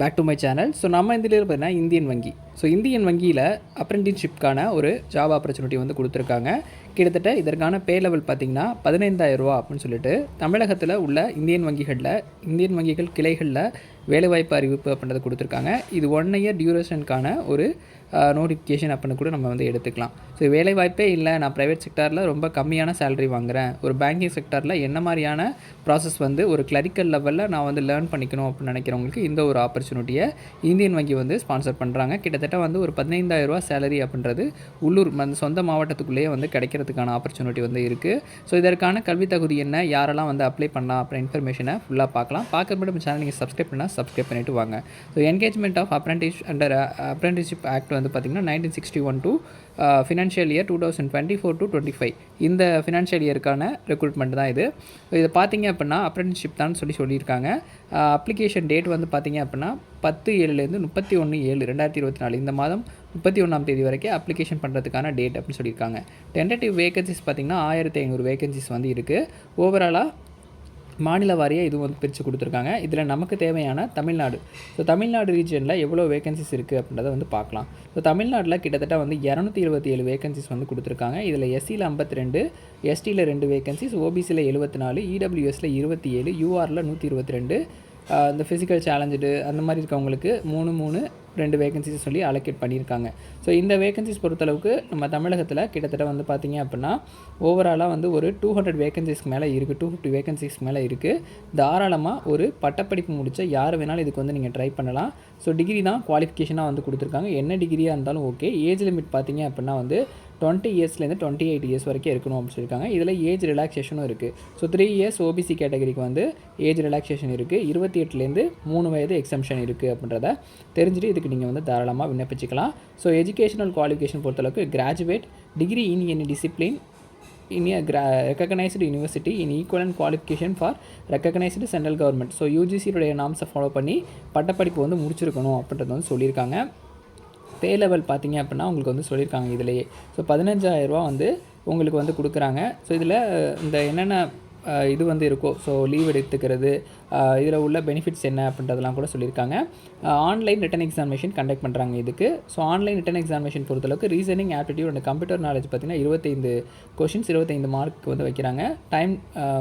Back to my channel so நம்ம இந்தியில் பார்த்தீங்கன்னா இந்தியன் வங்கி. ஸோ இந்தியன் வங்கியில் அப்ரெண்டிஸ்ஷிப்கான ஒரு ஜாப் ஆப்பர்ச்சுனிட்டி வந்து கொடுத்துருக்காங்க. கிட்டத்தட்ட இதற்கான பே லெவல் பார்த்திங்கன்னா பதினைந்தாயிரரூவா அப்படின்னு சொல்லிட்டு தமிழகத்தில் உள்ள இந்தியன் வங்கிகளில் இந்தியன் வங்கிகள் கிளைகளில் வேலைவாய்ப்பு அறிவிப்பு அப்படின்றத கொடுத்துருக்காங்க. இது ஒன் இயர் டியூரேஷனுக்கான ஒரு நோட்டிஃபிகேஷன் அப்படின்னு கூட நம்ம வந்து எடுத்துக்கலாம். ஸோ வேலைவாய்ப்பே இல்லை நான் ப்ரைவேட் செக்டாரில் ரொம்ப கம்மியான சேலரி வாங்குகிறேன் ஒரு பேங்கிங் செக்டாரில் என்ன மாதிரியான ப்ராசஸ் வந்து ஒரு கிளரிக்கல் லெவலில் நான் வந்து லேர்ன் பண்ணிக்கணும் அப்படின்னு நினைக்கிறவங்களுக்கு இந்த ஒரு ஆப்பர்ச்சுனிட்டியை இந்தியன் வங்கி வந்து ஸ்பான்சர் பண்ணுறாங்க கிட்டத்தட்ட கிட்டத்தட்ட வந்து ஒரு பதினைந்தாயிரரூவா சேலரி அப்படின்றது உள்ளூர் அந்த சொந்த மாவட்டத்துக்குள்ளேயே வந்து கிடைக்கிறதுக்கான ஆப்பர்ச்சுனிட்டி வந்து இருக்குது ஸோ இதற்கான கல்வி தகுதி என்ன? யாரெல்லாம் வந்து அப்ளை பண்ணலாம் அப்புறம் இன்ஃபர்மேஷனை ஃபுல்லாக பார்க்கலாம். பார்க்க நம்ம சேனல் நீங்கள் சப்ஸ்கிரைப் பண்ணால் சப்ஸ்கிரைப் பண்ணிட்டு வாங்க. So engagement of apprentice under apprenticeship act வந்து பார்த்திங்கன்னா nineteen sixty one to financial year two thousand twenty four to twenty five இந்த ஃபினான்ஷியல் இயருக்கான ரெக்ரூட்மெண்ட் தான் இது. இதை பார்த்தீங்க அப்படின்னா அப்ரெண்டிஸ்ஷிப் தான் சொல்லி சொல்லியிருக்காங்க. Uh, அப்ளிகேஷன் டேட் வந்து பார்த்தீங்க அப்படின்னா பத்து ஏழுலேருந்து முப்பத்தி ஒன்று ஏழு ரெண்டாயிரத்தி இருபத்தி நாலு இந்த மாதம் முப்பத்தி ஒன்றாம் தேதி வரைக்கும் அப்ளிகேஷன் பண்ணுறதுக்கான டேட் அப்படின்னு சொல்லியிருக்காங்க. டென்டேட்டிவ் வேகன்சிஸ் பார்த்திங்கன்னா ஆயிரத்தி ஐநூறு வேகன்சிஸ் வந்து இருக்குது ஓவராலாக மாநில வாரியாக இதுவும் வந்து பிரித்து கொடுத்துருக்காங்க. இதில் நமக்கு தேவையான தமிழ்நாடு. ஸோ தமிழ்நாடு ரீஜனில் எவ்வளோ வேகன்சிஸ் இருக்குது அப்படின்றத வந்து பார்க்கலாம். ஸோ தமிழ்நாட்டில் கிட்டத்தட்ட வந்து இரநூத்தி இருபத்தி ஏழு வேகன்சிஸ் வந்து கொடுத்துருக்காங்க. இதில் எஸ்சியில் ஐம்பத்தி ரெண்டு எஸ்டியில் ரெண்டு வேகன்சிஸ் ஓபிசியில் எழுபத்தி நாலு இடபிள்யூஎஸில் இருபத்தி ஏழு யூஆரில் நூற்றி இருபத்தி ரெண்டு இந்த ஃபிசிக்கல் சேலஞ்சுடு அந்த மாதிரி இருக்கவங்களுக்கு மூணு மூணு ரெண்டு வேகன்சிஸ் சொல்லி அலோகேட் பண்ணியிருக்காங்க. ஸோ இந்த வேகன்சிஸ் பொறுத்தளவுக்கு நம்ம தமிழகத்தில் கிட்டத்தட்ட வந்து பார்த்திங்க அப்படின்னா ஓவராலாக வந்து ஒரு டூ ஹண்ட்ரட் வேகன்சிஸ்க்கு மேலே இருக்குது டூ ஃபிஃப்டி வேகன்சிஸ்க்கு மேலே இருக்குது தாராளமாக ஒரு பட்டப்படிப்பு முடித்த யார் வேணாலும் இதுக்கு வந்து நீங்கள் ட்ரை பண்ணலாம். ஸோ டிகிரி தான் குவாலிஃபிகேஷனாக வந்து கொடுத்துருக்காங்க. என்ன டிகிரியாக இருந்தாலும் ஓகே ஏஜ் லிமிட் பார்த்தீங்க அப்படின்னா வந்து டுவெண்ட்டி இயர்ஸ்லேருந்து டுவெண்ட்டி எயிட் இயர்ஸ் வரைக்கும் இருக்கணும் அப்படின்னு சொல்லியிருக்காங்க. இதில் ஏஜ் ரிலாக்ஸேஷனும் இருக்குது ஸோ த்ரீ இயர்ஸ் ஓபிசி கேட்டகரிக்கு வந்து ஏஜ் ரிலாக்ஸேஷன் இருக்குது இருபத்தி எட்டுலேருந்து மூணு வயது எக்ஸம்ஷன் இருக்குது அப்படின்றத தெரிஞ்சுட்டு இதுக்கு நீங்கள் வந்து தாராளமாக விண்ணப்பிச்சிக்கலாம். ஸோ எஜுகேஷனல் குவாலிஃபிகேஷன் பொறுத்தளவுக்கு graduate degree in any discipline in a கிரா recognised university in equivalent qualification for recognised central government so யூஜிசியுடைய நாம்ஸை ஃபாலோ பண்ணி பட்டப்படிப்பு வந்து முடிச்சிருக்கணும் அப்படின்றத வந்து சொல்லியிருக்காங்க. பே லெவல் பார்த்தீங்க அப்படின்னா உங்களுக்கு வந்து சொல்லியிருக்காங்க இதிலேயே. ஸோ பதினஞ்சாயிரரூபா வந்து உங்களுக்கு வந்து கொடுக்குறாங்க. ஸோ இதில் இந்த என்னென்ன இது வந்து இருக்கோ? ஸோ லீவ் எடுத்துக்கிறது இதில் உள்ள பெனிஃபிட்ஸ் என்ன அப்படின்றதெல்லாம் கூட சொல்லியிருக்காங்க. ஆன்லைன் ரிட்டன் எக்ஸாமினேஷன் கண்டக்ட் பண்ணுறாங்க இதுக்கு. ஸோ ஆன்லைன் ரிட்டன் எக்ஸாமினேஷன் பொறுத்தளவுக்கு reasoning aptitude and computer knowledge பார்த்திங்கன்னா இருபத்தைந்து கொஷின்ஸ் இருபத்தைந்து மார்க் வந்து வைக்கிறாங்க. டைம்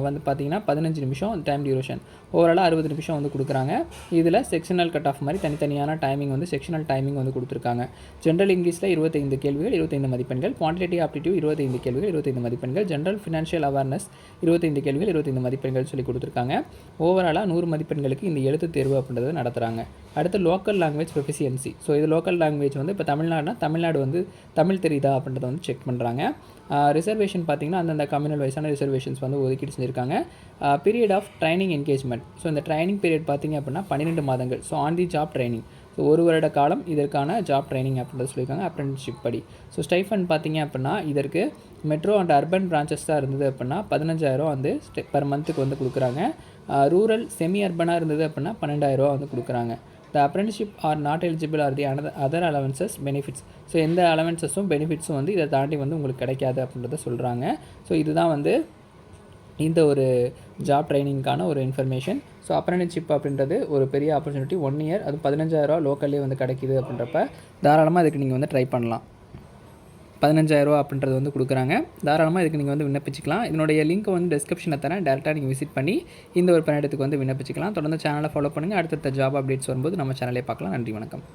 வந்து பார்த்திங்கன்னா பதினஞ்சு நிமிஷம் டைம் டியூரேஷன் ஓவராலாக அறுபது நிமிஷம் வந்து கொடுக்குறாங்க. இதில் செக்ஷனல் கட் ஆஃப் மாதிரி தனித்தனியான டைமிங் வந்து செக்ஷனல் டைமிங் வந்து கொடுத்துருக்காங்க. ஜென்ரல் இங்கிலீஷில் இருபத்தைந்து கேள்விகள் இருபத்தைந்து மதிப்பெண்கள். குவான்டிட்டி ஆப்டிடியூட் இருபத்தைந்து கேள்விகள் இருபத்தைந்து மதிப்பெண்கள். ஜென்ரல் ஃபினான்ஷியல் அவேர்னஸ் இருபத்தைந்து கேள்விகள் இருபத்தைந்து மதிப்பெண்கள் சொல்லி கொடுத்துருக்காங்க. ஓவராலாக நூறு மதிப்பெண்களுக்கு இந்த எழுத்து தேர்வு அப்படின்றத நடத்துகிறாங்க அடுத்து லோக்கல் லாங்குவேஜ் ப்ரொஃபிஷியன்சி ஸோ இது லோக்கல் லாங்குவேஜ் வந்து இப்போ தமிழ்நாடுனா தமிழ்நாடு வந்து தமிழ் தெரியுதா அப்படின்றத வந்து செக் பண்ணுறாங்க ரிசர்வேஷன் பார்த்திங்கன்னா அந்தந்த கம்யூனல் வைஸான ரிசர்வேஷன்ஸ் வந்து ஒதுக்கீடு செஞ்சுருக்காங்க. Period of training engagement so இந்த ட்ரைனிங் பீரியட் பார்த்திங்க அப்படின்னா பன்னிரெண்டு மாதங்கள். So on the job training so ஒரு வருட காலம் இதற்கான ஜாப் ட்ரைனிங் அப்படின்றத சொல்லியிருக்காங்க அப்ரெண்டிஷிப் படி. ஸோ ஸ்டைஃபன் பார்த்தீங்க அப்படின்னா இதற்கு மெட்ரோ அண்ட் அர்பன் பிரான்ச்சஸ் தான் இருந்தது அப்படின்னா பதினஞ்சாயிரம் வந்து பர் மந்த்துக்கு வந்து கொடுக்குறாங்க. ரூரல் செமி அர்பனாக இருந்தது அப்படின்னா பன்னெண்டாயிரரூவா வந்து கொடுக்குறாங்க. The apprenticeship are not eligible are the another other allowances benefits so எந்த அலவன்சஸும் பெனிஃபிட்ஸும் வந்து இதை தாண்டி வந்து உங்களுக்கு கிடைக்காது அப்படின்றத சொல்கிறாங்க ஸோ இதுதான் வந்து இந்த ஒரு ஜாப் ட்ரைனிங்க்கான ஒரு இன்ஃபர்மேஷன் ஸோ அப்ரண்டிஷிப் அப்படின்றது ஒரு பெரிய ஆப்பர்ச்சுனிட்டி ஒன் இயர் அது பதினஞ்சாயிரரூவா லோக்கல்லே வந்து கிடைக்கிது அப்படின்றப்ப தாராளமாக இதுக்கு நீங்கள் வந்து ட்ரை பண்ணலாம். பதினஞ்சாயிரரூவா அப்படின்றது வந்து கொடுக்குறாங்க. தாராளமாக இதுக்கு நீங்கள் வந்து விண்ணப்பிச்சிக்கலாம். இதனுடைய லிங்க் வந்து டிஸ்கிரிப்ஷனில் தரேன். டேரெக்டாக நீங்கள் விசிட் பண்ணி இந்த ஒரு பணியிடத்துக்கு வந்து விண்ணப்பிச்சிக்கலாம். தொடர்ந்து சேனலை ஃபாலோ பண்ணுங்கள் அடுத்தடுத்த ஜாப் அப்டேட்ஸ் வரும்போது நம்ம சேனலே பார்க்கலாம். நன்றி வணக்கம்.